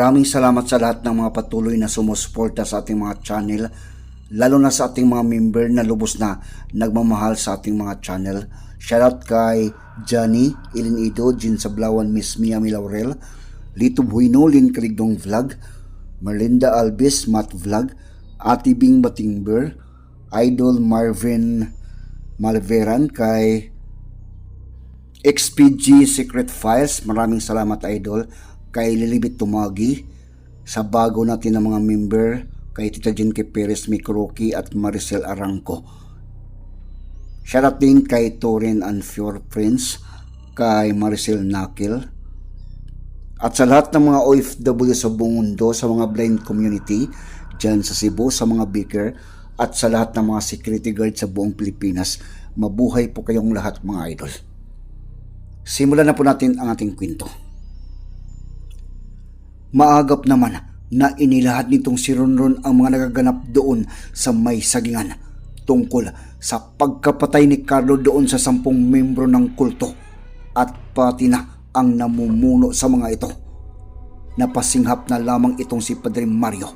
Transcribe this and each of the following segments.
Maraming salamat sa lahat ng mga patuloy na sumusuporta sa ating mga channel, lalo na sa ating mga member na lubos na nagmamahal sa ating mga channel. Shoutout kay Johnny, Ilin Ido, Jin Sablawan, Miss Mia Milaurel, Lito Buino, Lin Kaligdong Vlog, Merlinda Albis, Matt Vlog, Ate Bing Batingber, Idol Marvin Malveran, kay XPG Secret Files, maraming salamat idol. Kay Lilibit Tumagi, sa bago natin ng mga member, kay Tita Jinky Perez Mikroki at Maricel Arangco. Shoutout din kay Torin and Fior Prince, kay Maricel Nakil, at sa lahat ng mga OFW sa buong mundo, sa mga blind community, dyan sa Cebu, sa mga beaker, at sa lahat ng mga security guard sa buong Pilipinas, mabuhay po kayong lahat mga idol. Simulan na po natin ang ating kwento. Maagap naman na inilahad nitong si Ronron ang mga nagaganap doon sa may sagingan tungkol sa pagkapatay ni Carlo doon sa sampung membro ng kulto at pati na ang namumuno sa mga ito. Napasinghap na lamang itong si Padre Mario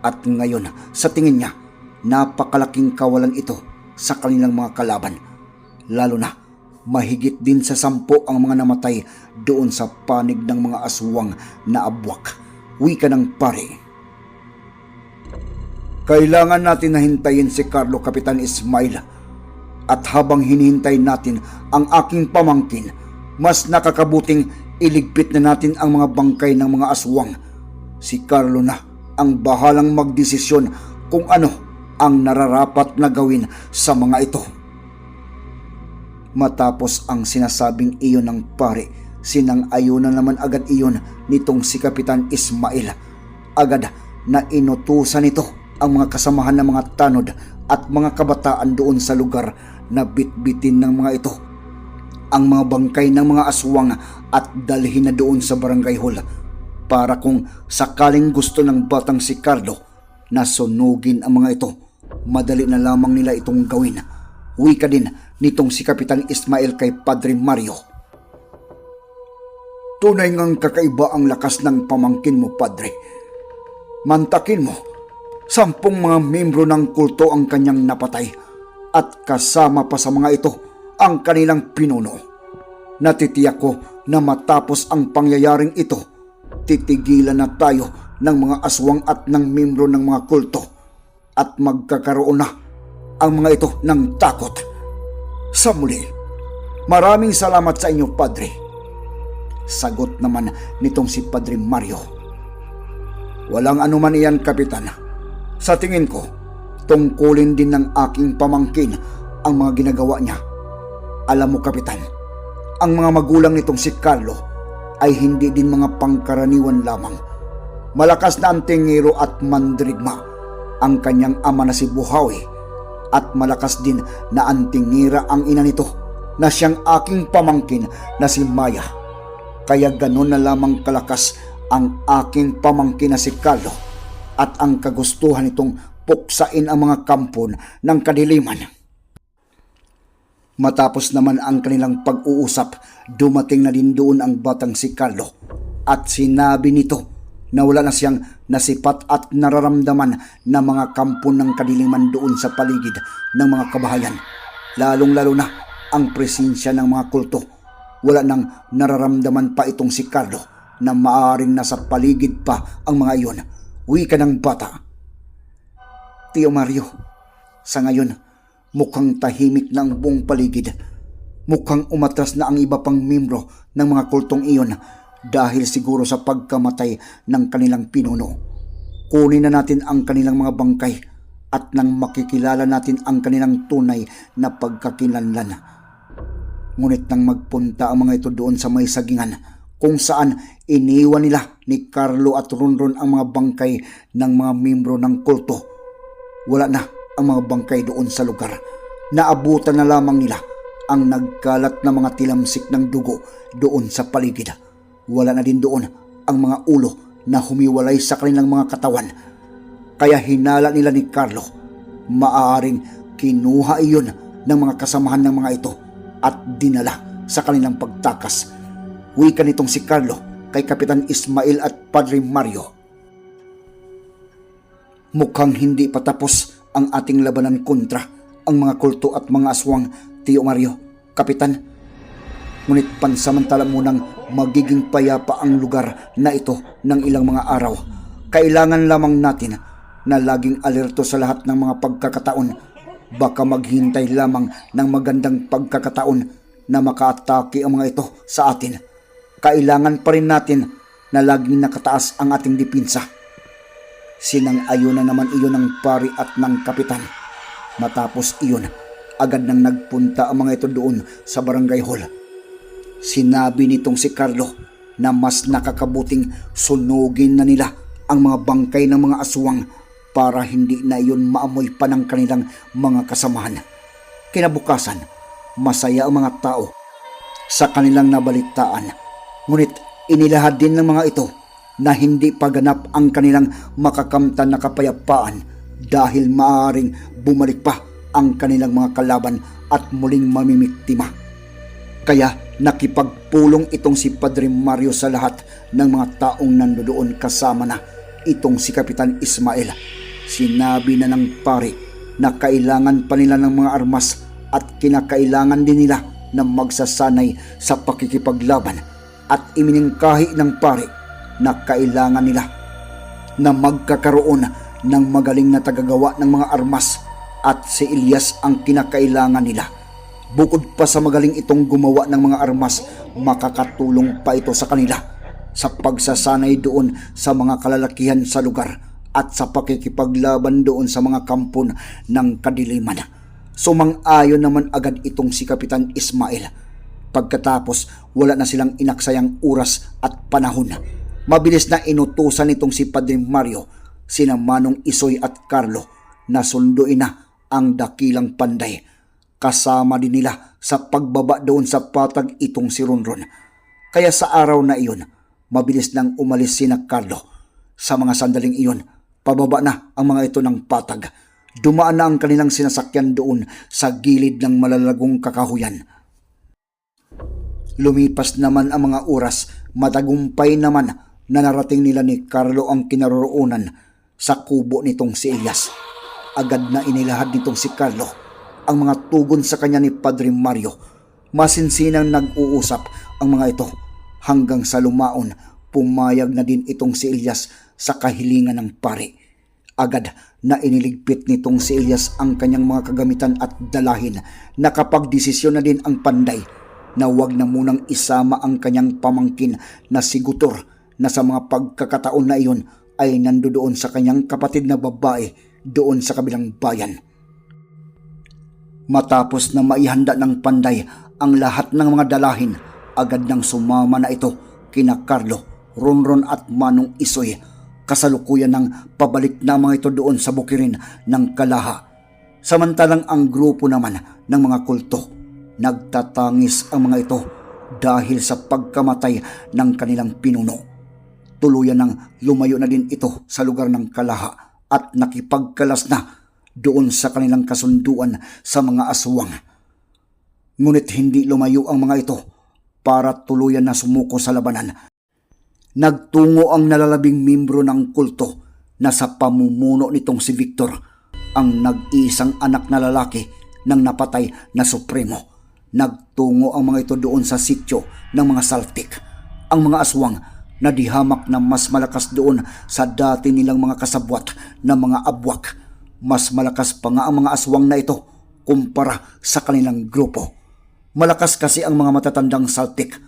at ngayon sa tingin niya napakalaking kawalan ito sa kanilang mga kalaban lalo na mahigit din sa sampo ang mga namatay doon sa panig ng mga aswang na abwak. Wika ng pare. Kailangan natin na hintayin si Carlo Kapitan Ismail at habang hinihintay natin ang aking pamangkin, mas nakakabuting iligpit na natin ang mga bangkay ng mga aswang. Si Carlo na ang bahalang magdesisyon kung ano ang nararapat na gawin sa mga ito. Matapos ang sinasabing iyon ng pare, sinang ayunan naman agad iyon nitong si Kapitan Ismail. Agad na inutusan nito ang mga kasamahan ng mga tanod at mga kabataan doon sa lugar na bitbitin ng mga ito. Ang mga bangkay ng mga aswang at dalhin na doon sa barangay hall para kung sakaling gusto ng batang si Carlo na sunugin ang mga ito, madali na lamang nila itong gawin. Wika din nitong si Kapitan Ismail kay Padre Mario. Tunay ngang kakaiba ang lakas ng pamangkin mo, Padre. Mantakin mo, sampung mga membro ng kulto ang kanyang napatay at kasama pa sa mga ito ang kanilang pinuno. Natitiyak ko na matapos ang pangyayaring ito, titigilan na tayo ng mga aswang at ng membro ng mga kulto at magkakaroon na ang mga ito ng takot. Sa muli, maraming salamat sa inyo, Padre. Sagot naman nitong si Padre Mario. Walang anuman iyan, Kapitan. Sa tingin ko, tungkulin din ng aking pamangkin ang mga ginagawa niya. Alam mo, Kapitan, ang mga magulang nitong si Carlo ay hindi din mga pangkaraniwan lamang. Malakas na ang tingiro at mandrigma ang kanyang ama na si Buhawi at malakas din na antingira ang ina nito na siyang aking pamangkin na si Maya. Kaya ganon na lamang kalakas ang aking pamangkin na si Carlo at ang kagustuhan nitong puksain ang mga kampon ng kadiliman. Matapos naman ang kanilang pag-uusap, dumating na din doon ang batang si Carlo at sinabi nito na wala na siyang nasipat at nararamdaman na mga kampon ng kadiliman doon sa paligid ng mga kabahayan. Lalong-lalo na ang presensya ng mga kulto. Wala nang nararamdaman pa itong si Carlo na maaring nasa paligid pa ang mga iyon. Wika ng bata. Tio Mario, sa ngayon, mukhang tahimik na ang buong paligid. Mukhang umatras na ang iba pang membro ng mga kultong iyon dahil siguro sa pagkamatay ng kanilang pinuno. Kunin na natin ang kanilang mga bangkay at nang makikilala natin ang kanilang tunay na pagkakilanlan. Ngunit nang magpunta ang mga ito doon sa may sagingan, kung saan iniwan nila ni Carlo at Ronron ang mga bangkay ng mga membro ng kulto. Wala na ang mga bangkay doon sa lugar. Naabutan na lamang nila ang nagkalat na mga tilamsik ng dugo doon sa paligid. Wala na din doon ang mga ulo na humiwalay sa kanilang mga katawan. Kaya hinala nila ni Carlo. Maaaring kinuha iyon ng mga kasamahan ng mga ito at dinala sa kanilang pagtakas. Wika nitong si Carlo kay Kapitan Ismail at Padre Mario. Mukhang hindi pa tapos ang ating labanan kontra ang mga kulto at mga aswang, Tio Mario, Kapitan. Ngunit pansamantala munang magiging payapa ang lugar na ito ng ilang mga araw. Kailangan lamang natin na laging alerto sa lahat ng mga pagkakataon. Baka maghintay lamang ng magandang pagkakataon na makaatake ang mga ito sa atin. Kailangan pa rin natin na laging nakataas ang ating dipinsa. Sinang-ayon na naman iyon ng pari at ng kapitan. Matapos iyon, agad nang nagpunta ang mga ito doon sa barangay hall. Sinabi nitong si Carlo na mas nakakabuting sunugin na nila ang mga bangkay ng mga aswang para hindi na iyon maamoy pa ng kanilang mga kasamahan. Kinabukasan, masaya ang mga tao sa kanilang nabalitaan. Ngunit inilahad din ng mga ito na hindi paganap ang kanilang makakamtan na kapayapaan dahil maaaring bumalik pa ang kanilang mga kalaban at muling mamimiktima. Kaya nakipagpulong itong si Padre Mario sa lahat ng mga taong nandoon kasama na itong si Kapitan Ismael. Sinabi na ng pare na kailangan pa nila ng mga armas at kinakailangan din nila na magsasanay sa pakikipaglaban. At iminingkahi ng pare na kailangan nila na magkakaroon ng magaling na tagagawa ng mga armas. At si Elias ang kinakailangan nila. Bukod pa sa magaling itong gumawa ng mga armas, makakatulong pa ito sa kanila sa pagsasanay doon sa mga kalalakihan sa lugar at sa pakikipaglaban doon sa mga kampon ng kadiliman. Sumang-ayon naman agad itong si Kapitan Ismail. Pagkatapos, wala na silang inaksayang oras at panahon. Mabilis na inutusan itong si Padre Mario, sina Manong Isoy at Carlo na sunduin na ang dakilang panday. Kasama din nila sa pagbaba doon sa patag itong si Ronron. Kaya sa araw na iyon, mabilis nang umalis sina Carlo. Sa mga sandaling iyon, pababa na ang mga ito ng patag. Dumaan na ang kanilang sinasakyan doon sa gilid ng malalagong kakahuyan. Lumipas naman ang mga oras, matagumpay naman na narating nila ni Carlo ang kinaroroonan sa kubo nitong si Elias. Agad na inilahad nitong si Carlo ang mga tugon sa kanya ni Padre Mario. Masinsinang nag-uusap ang mga ito hanggang sa lumaon pumayag na din itong si Elias sa kahilingan ng pare. Agad na iniligpit nitong si Elias ang kanyang mga kagamitan at dalahin. Nakapagdesisyon na din ang panday na wag na munang isama ang kanyang pamangkin na si Gutor na sa mga pagkakataon na iyon ay nandoon sa kanyang kapatid na babae doon sa kabilang bayan. Matapos na maihanda ng panday ang lahat ng mga dalahin, agad nang sumama na ito kina Carlo, Ronron at Manong Isoy. Kasalukuyan ng pabalik mga ito doon sa bukirin ng Kalaha. Samantalang ang grupo naman ng mga kulto, nagtatangis ang mga ito dahil sa pagkamatay ng kanilang pinuno. Tuluyan nang lumayo na din ito sa lugar ng Kalaha at nakipagkalas na doon sa kanilang kasunduan sa mga aswang. Ngunit hindi lumayo ang mga ito para tuluyan na sumuko sa labanan. Nagtungo ang nalalabing membro ng kulto na sa pamumuno nitong si Victor, ang nag-iisang anak na lalaki ng napatay na Supremo. Nagtungo ang mga ito doon sa sityo ng mga Saltik. Ang mga aswang na dihamak na mas malakas doon sa dati nilang mga kasabwat na mga abwak. Mas malakas pa nga ang mga aswang na ito kumpara sa kanilang grupo. Malakas kasi ang mga matatandang Saltik,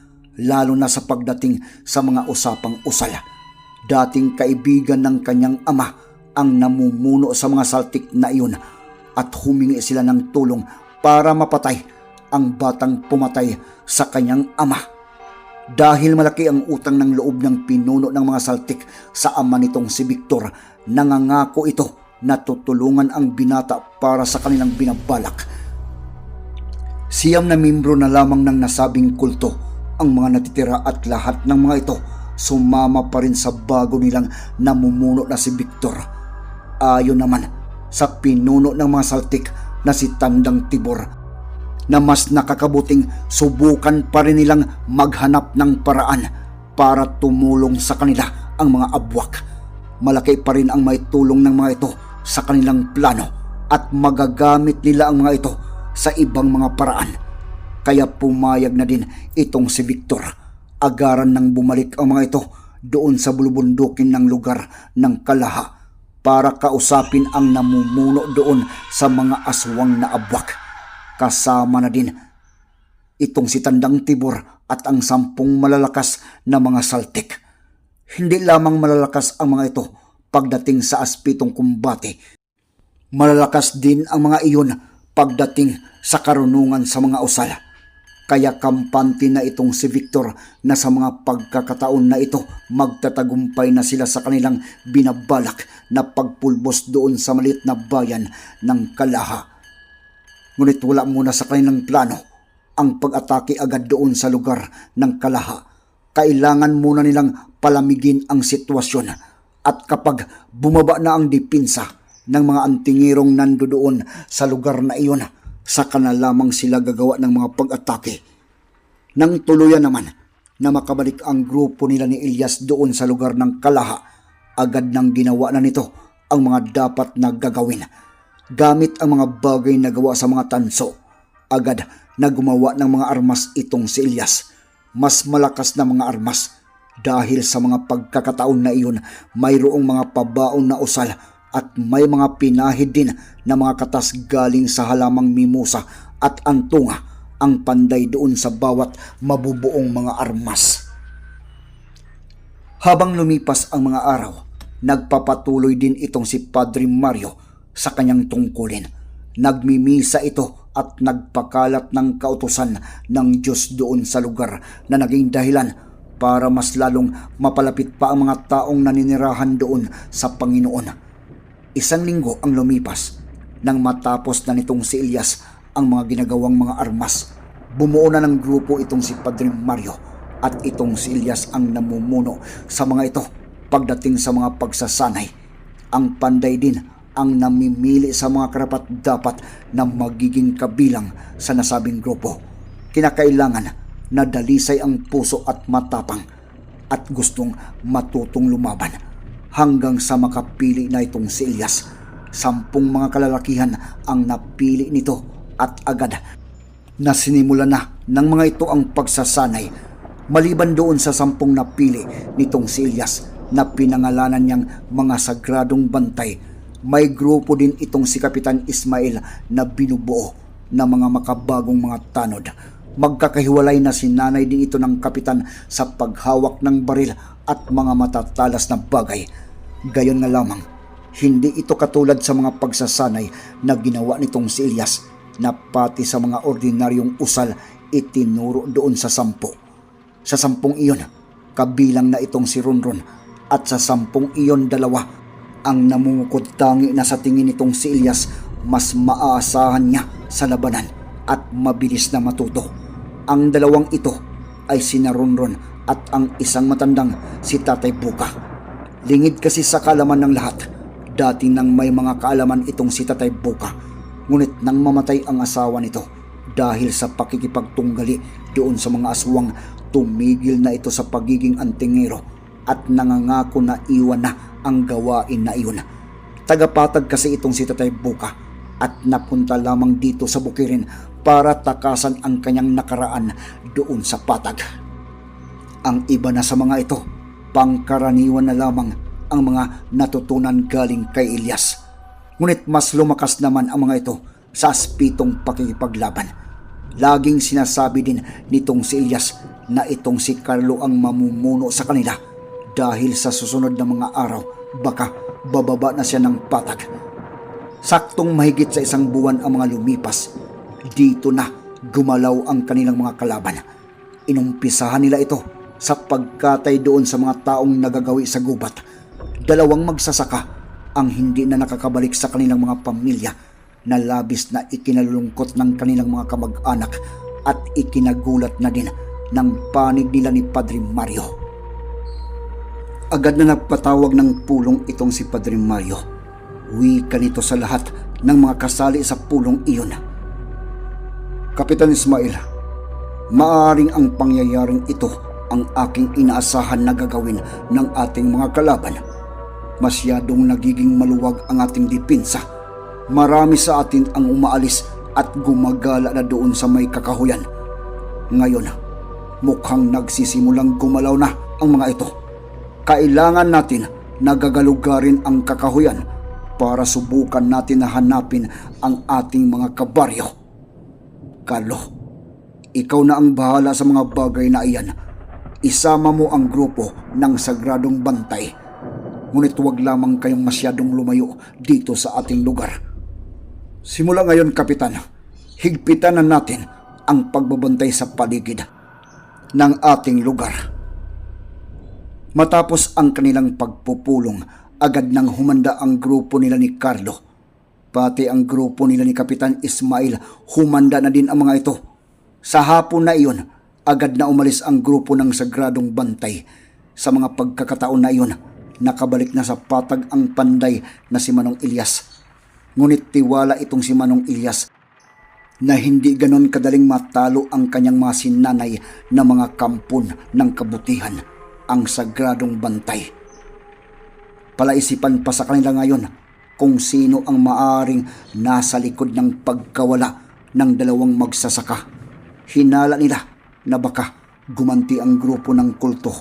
lalo na sa pagdating sa mga usapang usal. Dating kaibigan ng kanyang ama ang namumuno sa mga Saltik na iyon at humingi sila ng tulong para mapatay ang batang pumatay sa kanyang ama. Dahil malaki ang utang ng loob ng pinuno ng mga Saltik sa ama nitong si Victor, nangangako ito na tutulungan ang binata para sa kanilang binabalak. Siyam na membro na lamang ng nasabing kulto ang mga natitira at lahat ng mga ito sumama pa rin sa bago nilang namumuno na si Victor. Ayon naman sa pinuno ng mga saltik na si Tandang Tibor na mas nakakabuting subukan pa rin nilang maghanap ng paraan para tumulong sa kanila ang mga abwak. Malaki pa rin ang maitulong ng mga ito sa kanilang plano at magagamit nila ang mga ito sa ibang mga paraan. Kaya pumayag na din itong si Victor. Agaran nang bumalik ang mga ito doon sa bulubundukin ng lugar ng Kalaha para kausapin ang namumuno doon sa mga aswang na abwak. Kasama na din itong si Tandang Tibor at ang sampung malalakas na mga saltik. Hindi lamang malalakas ang mga ito pagdating sa aspitong kumbate. Malalakas din ang mga iyon pagdating sa karunungan sa mga usal. Kaya kampante na itong si Victor na sa mga pagkakataon na ito magtatagumpay na sila sa kanilang binabalak na pagpulbos doon sa maliit na bayan ng Kalaha. Ngunit wala muna sa kanilang plano ang pag-atake agad doon sa lugar ng Kalaha. Kailangan muna nilang palamigin ang sitwasyon at kapag bumaba na ang dipinsa ng mga antingirong nando doon sa lugar na iyon, saka na lamang sila gagawa ng mga pag-atake. Nang tuluyan naman na makabalik ang grupo nila ni Ilyas doon sa lugar ng Kalaha, agad nang ginawa na nito ang mga dapat na gagawin. Gamit ang mga bagay na gawa sa mga tanso, agad na gumawa ng mga armas itong si Ilyas. Mas malakas na mga armas dahil sa mga pagkakataon na iyon mayroong mga pabaon na usal at may mga pinahid din na mga katas galing sa halamang mimosa at antunga ang panday doon sa bawat mabubuong mga armas. Habang lumipas ang mga araw, nagpapatuloy din itong si Padre Mario sa kanyang tungkulin. Nagmimisa ito at nagpakalat ng kautusan ng Diyos doon sa lugar na naging dahilan para mas lalong mapalapit pa ang mga taong naninirahan doon sa Panginoon. Isang linggo ang lumipas nang matapos na nitong si Elias ang mga ginagawang mga armas. Bumuo na ng grupo itong si Padre Mario at itong si Elias ang namumuno sa mga ito pagdating sa mga pagsasanay. Ang panday din ang namimili sa mga karapat dapat na magiging kabilang sa nasabing grupo. Kinakailangan na dalisay ang puso at matapang at gustong matutong lumaban hanggang sa makapili na itong si Elias. Sampung mga kalalakihan ang napili nito at agad na sinimula na ng mga ito ang pagsasanay maliban doon sa sampung napili nitong si Elias na pinangalanan niyang mga sagradong bantay may grupo din itong si Kapitan Ismail na binubuo na mga makabagong mga tanod. Magkakahiwalay na sinanay din ito ng kapitan sa paghawak ng baril at mga matatalas na bagay. Gayon nga lamang, hindi ito katulad sa mga pagsasanay na ginawa nitong si Elias na pati sa mga ordinaryong usal itinuro doon sa sampo. Sa sampung iyon, kabilang na itong si Ronron at sa sampung iyon dalawa ang namungukod tangi na sa tingin nitong si Elias mas maaasahan niya sa labanan at mabilis na matuto. Ang dalawang ito ay si Narunron at ang isang matandang si Tatay Buka. Lingid kasi sa kalaman ng lahat, dati nang may mga kaalaman itong si Tatay Buka. Ngunit nang mamatay ang asawa nito dahil sa pakikipagtunggali doon sa mga aswang, tumigil na ito sa pagiging antingero at nangangako na iwan na ang gawain na iyon. Tagapatag kasi itong si Tatay Buka at napunta lamang dito sa bukirin para takasan ang kanyang nakaraan doon sa patag. Ang iba na sa mga ito, pangkaraniwan na lamang ang mga natutunan galing kay Elias. Ngunit mas lumakas naman ang mga ito sa aspitong pakikipaglaban. Laging sinasabi din nitong si Elias na itong si Carlo ang mamumuno sa kanila dahil sa susunod na mga araw baka bababa na siya ng patag. Saktong mahigit sa isang buwan ang mga lumipas, dito na gumalaw ang kanilang mga kalaban. Inumpisahan nila ito sa pagkatay doon sa mga taong nagagawi sa gubat. Dalawang magsasaka ang hindi na nakakabalik sa kanilang mga pamilya na labis na ikinalulungkot ng kanilang mga kamag-anak at ikinagulat na din ng panig nila ni Padre Mario. Agad na nagpatawag ng pulong itong si Padre Mario. Wika nito sa lahat ng mga kasali sa pulong iyon. Kapitan Ismail, maaring ang pangyayaring ito ang aking inaasahan na gagawin ng ating mga kalaban. Masyadong nagiging maluwag ang ating dipinsa. Marami sa atin ang umaalis at gumagala na doon sa may kakahuyan. Ngayon, mukhang nagsisimulang gumalaw na ang mga ito. Kailangan natin nagagalugarin ang kakahuyan para subukan natin na hanapin ang ating mga kabaryo. Carlo, ikaw na ang bahala sa mga bagay na iyan. Isama mo ang grupo ng sagradong bantay. Ngunit huwag lamang kayong masyadong lumayo dito sa ating lugar. Simula ngayon, Kapitan, higpitan na natin ang pagbabantay sa paligid ng ating lugar. Matapos ang kanilang pagpupulong, agad nang humanda ang grupo nila ni Carlo. Pati ang grupo nila ni Kapitan Ismail, humanda na din ang mga ito. Sa hapon na iyon, agad na umalis ang grupo ng sagradong bantay. Sa mga pagkakataon na iyon, nakabalik na sa patag ang panday na si Manong Ilyas. Ngunit tiwala itong si Manong Ilyas na hindi ganon kadaling matalo ang kanyang mga sinanay na mga kampon ng kabutihan, ang sagradong bantay. Palaisipan pa sa kanila ngayon kung sino ang maaring nasa likod ng pagkawala ng dalawang magsasaka. Hinala nila na baka gumanti ang grupo ng kulto.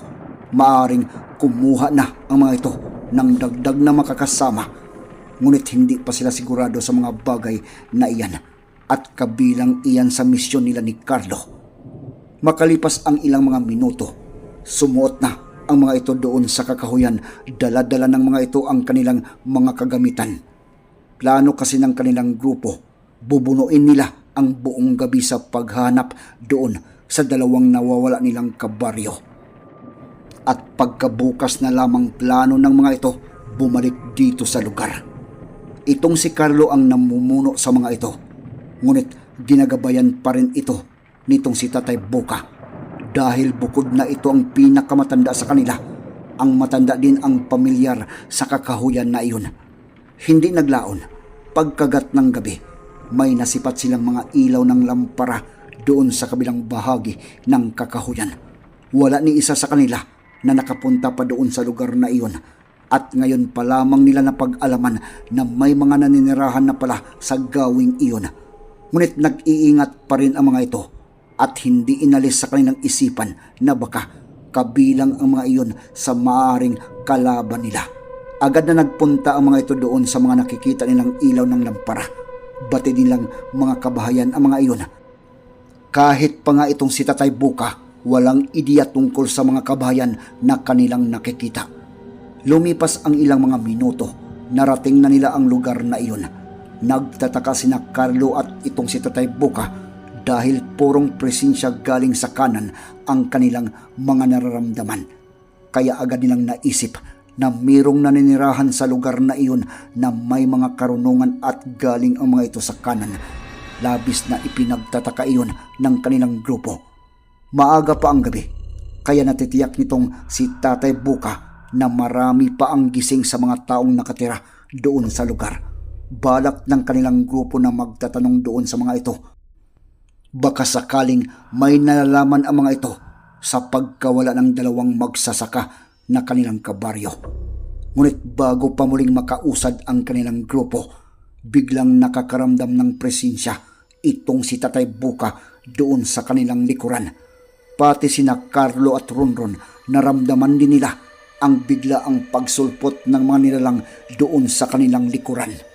Maaring kumuha na ang mga ito ng dagdag na makakasama. Ngunit hindi pa sila sigurado sa mga bagay na iyan at kabilang iyan sa misyon nila ni Carlo. Makalipas ang ilang mga minuto, sumuot na ang mga ito doon sa kakahuyan, dala-dala ng mga ito ang kanilang mga kagamitan. Plano kasi ng kanilang grupo, bubunuin nila ang buong gabi sa paghanap doon sa dalawang nawawala nilang kabaryo. At pagkabukas na lamang plano ng mga ito, bumalik dito sa lugar. Itong si Carlo ang namumuno sa mga ito. Ngunit ginagabayan pa rin ito nitong si Tatay Boka. Dahil bukod na ito ang pinakamatanda sa kanila, ang matanda din ang pamilyar sa kakahuyan na iyon. Hindi naglaon. Pagkagat ng gabi, may nasipat silang mga ilaw ng lampara doon sa kabilang bahagi ng kakahuyan. Wala ni isa sa kanila na nakapunta pa doon sa lugar na iyon at ngayon pa lamang nila napag-alaman na may mga naninirahan na pala sa gawing iyon. Ngunit nag-iingat pa rin ang mga ito at hindi inalis sa kanilang isipan na baka kabilang ang mga iyon sa maaring kalaban nila. Agad na nagpunta ang mga ito doon sa mga nakikita nilang ilaw ng lampara. Bati nilang mga kabahayan ang mga iyon. Kahit pa nga itong si Tatay Buka, walang ideya tungkol sa mga kabahayan na kanilang nakikita. Lumipas ang ilang mga minuto, narating na nila ang lugar na iyon. Nagtataka sina Carlo at itong si Tatay Buka dahil purong presensya galing sa kanan ang kanilang mga nararamdaman. Kaya agad nilang naisip na mayroong naninirahan sa lugar na iyon na may mga karunungan at galing ang mga ito sa kanan. Labis na ipinagtataka iyon ng kanilang grupo. Maaga pa ang gabi, kaya natitiyak nitong si Tatay Buka na marami pa ang gising sa mga taong nakatira doon sa lugar. Balak ng kanilang grupo na magtatanong doon sa mga ito Baka sakaling may nalalaman ang mga ito sa pagkawala ng dalawang magsasaka na kanilang kabaryo. Ngunit bago pa muling makausad ang kanilang grupo, biglang nakakaramdam ng presensya itong si Tatay Buka doon sa kanilang likuran. Pati sina Carlo at Ronron naramdaman din nila ang bigla ang pagsulpot ng mga nilalang doon sa kanilang likuran.